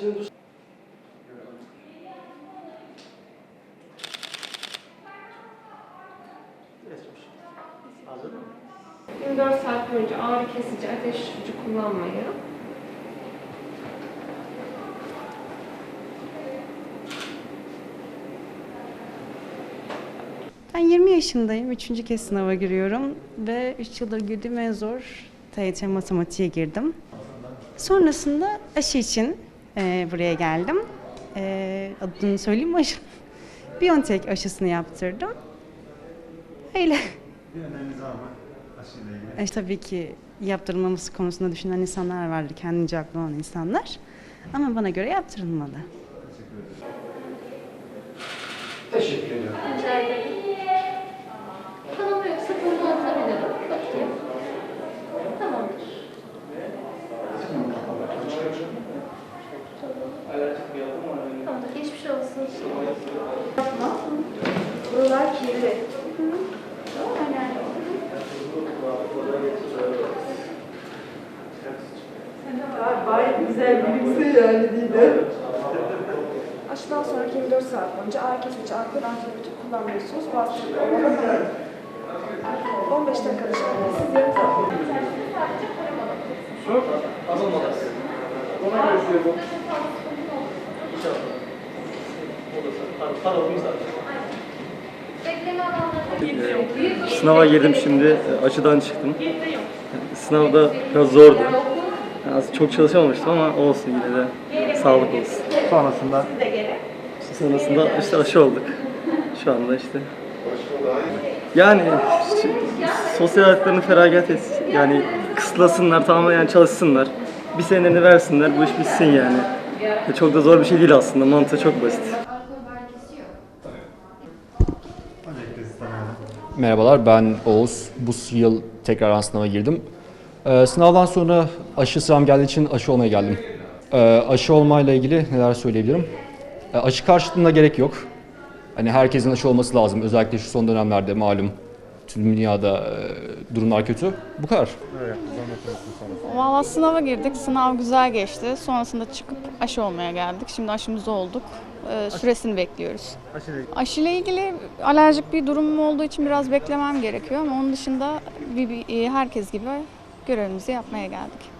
için duş... Geçmiş. Hazır mı? 24 saat boyunca ağrı kesici, ateş düşürücü kullanmayı. Ben 20 yaşındayım. Üçüncü kez sınava giriyorum. Ve 3 yıldır girdiğim en zor TYT matematiğe girdim. Sonrasında aşı için e, buraya geldim. E, adını söyleyeyim mi aşı? Biontech aşısını yaptırdım. Öyle. Bir öneriniz var mı? E, tabii ki yaptırılmaması konusunda düşünen insanlar vardır. Kendince aklı olan insanlar. Ama bana göre yaptırılmalı. Teşekkür Buralar kirli. Tamam yani. Gayet güzel gülümse yani Didem. Aşıdan sonraki 24 saat boyunca ağrı kesici alkol antibiyotik kullanmıyorsunuz. Bu hastalık olmalı. 15 dakika dışarıda siz yatın. Bekleme alanları. Sınava girdim şimdi, e, açıdan çıktım. Sınavda biraz zordu. Yani çok çalışamamıştım ama olsun yine de sağlık olsun. Sonrasında Sonrasında işte aşı olduk. Şu anda işte. Yani sosyal hayatlarını feragat et. Yani kısıtlasınlar, tamamen yani çalışsınlar. Bir senelerini versinler, bu iş bitsin yani. Ya Çok da zor bir şey değil aslında, mantığı çok basit. Merhabalar ben Oğuz. Bu yıl tekrar sınava girdim. Ee, sınavdan sonra aşı sıram geldiği için aşı olmaya geldim. Ee, aşı olmayla ilgili neler söyleyebilirim? Ee, aşı karşıtlığına gerek yok. Hani herkesin aşı olması lazım. Özellikle şu son dönemlerde malum tüm dünyada e, durumlar kötü. Bu kadar. Sonrasında? Valla sınava girdik. Sınav güzel geçti. Sonrasında çıkıp aşı olmaya geldik. Şimdi aşımızı olduk. Ee, süresini bekliyoruz. Aşıyla ilgili Aşıyla ilgili alerjik bir durumum olduğu için biraz beklemem gerekiyor ama onun dışında bir, bir- herkes gibi görevimizi yapmaya geldik.